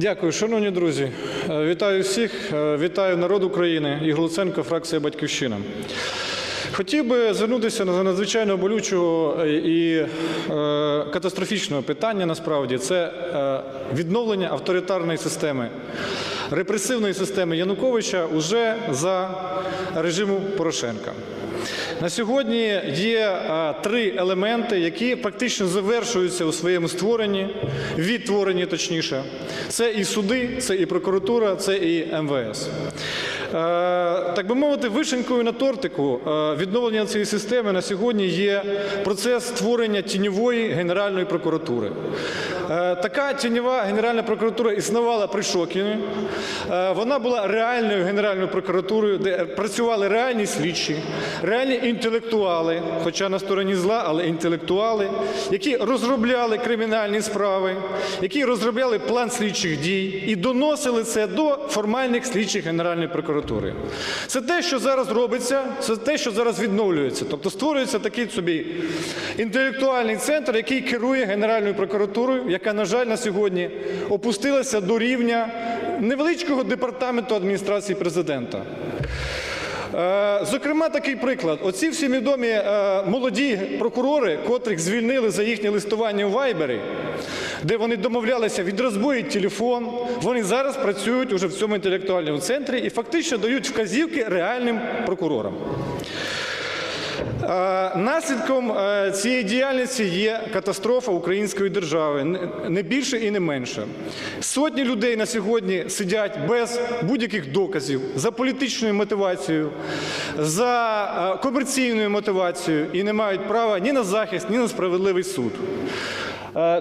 Дякую, шановні друзі. Е, Вітаю всіх, Е, вітаю народ України. Ігор Луценко, фракція Батьківщина. Хотів би звернутися до надзвичайно болючого е, і е, катастрофічного питання насправді це е, відновлення авторитарної системи, репресивної системи Януковича уже за режиму Порошенка. На сьогодні є три елементи, які практично завершуються у своєму створенні, відтворенні точніше. Це і суди, це і прокуратура, це і МВС. Так би мовити, вишенькою на тортику відновлення цієї системи на сьогодні є процес створення тіньової Генеральної прокуратури. Е, Така тіньова Генеральна прокуратура існувала при Шокіні. Е, Вона була реальною Генеральною прокуратурою, де працювали реальні слідчі, реальні інтелектуали, хоча на стороні зла, але інтелектуали, які розробляли кримінальні справи, які розробляли план слідчих дій і доносили це до формальних слідчих Генеральної прокуратури. Це те, що зараз робиться, це те, що зараз відновлюється. Тобто створюється такий собі інтелектуальний центр, який керує Генеральною прокуратурою, яка, на жаль, на сьогодні опустилася до рівня невеличкого департаменту адміністрації президента. Е, Зокрема, такий приклад. Оці всі відомі е, молоді прокурори, котрих звільнили за їхнє листування у Вайбері, де вони домовлялися відрозбоїть телефон, вони зараз працюють уже в цьому інтелектуальному центрі і фактично дають вказівки реальним прокурорам. Е, Наслідком е, цієї діяльності є катастрофа української держави, не- більше і не менше. Сотні людей на сьогодні сидять без будь-яких доказів за політичною мотивацією, за е, комерційною мотивацією і не мають права ні на захист, ні на справедливий суд.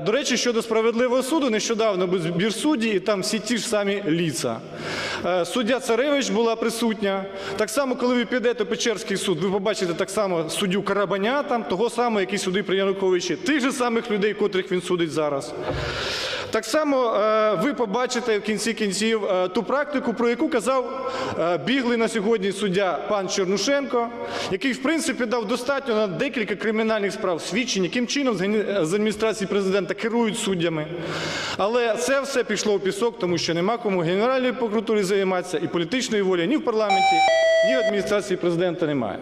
До речі, щодо справедливого суду, нещодавно був збір судді, і там всі ті ж самі ліца. Е, Суддя Царевич була присутня. Так само, коли ви підете в Печерський суд, ви побачите так само суддю Карабаня, там, того самого, який судив при Януковичі, тих же самих людей, котрих він судить зараз. Так само е, ви побачите в кінці кінців е, ту практику, про яку казав е, біглий на сьогодні суддя пан Чернушенко, який, в принципі, дав достатньо на декілька кримінальних справ свідчень, яким чином з адміністрації президента керують суддями. Але це все пішло в пісок, тому що нема кому Генеральної прокуратури займатися і політичної волі ні в парламенті, ні в адміністрації президента немає.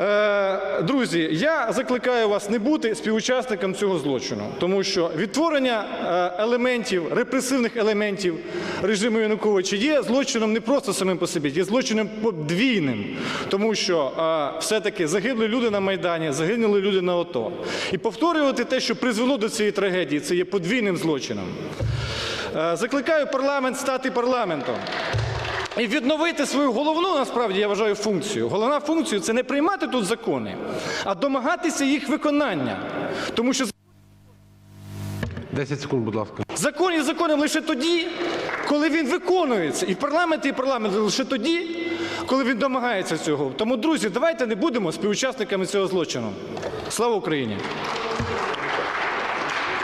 Е, Друзі, я закликаю вас не бути співучасником цього злочину, тому що відтворення е, елементів, репресивних елементів режиму Януковича є злочином не просто самим по собі, є злочином подвійним, тому що е, все-таки загинули люди на Майдані, загинули люди на ОТО. І повторювати те, що призвело до цієї трагедії, це є подвійним злочином. Закликаю парламент стати парламентом. І відновити свою головну, насправді, я вважаю, функцію. Головна функція це не приймати тут закони, а домагатися їх виконання. Тому що 10 секунд, будь ласка. закон є законом лише тоді, коли він виконується. І парламент є парламент лише тоді, коли він домагається цього. Тому, друзі, давайте не будемо співучасниками цього злочину. Слава Україні!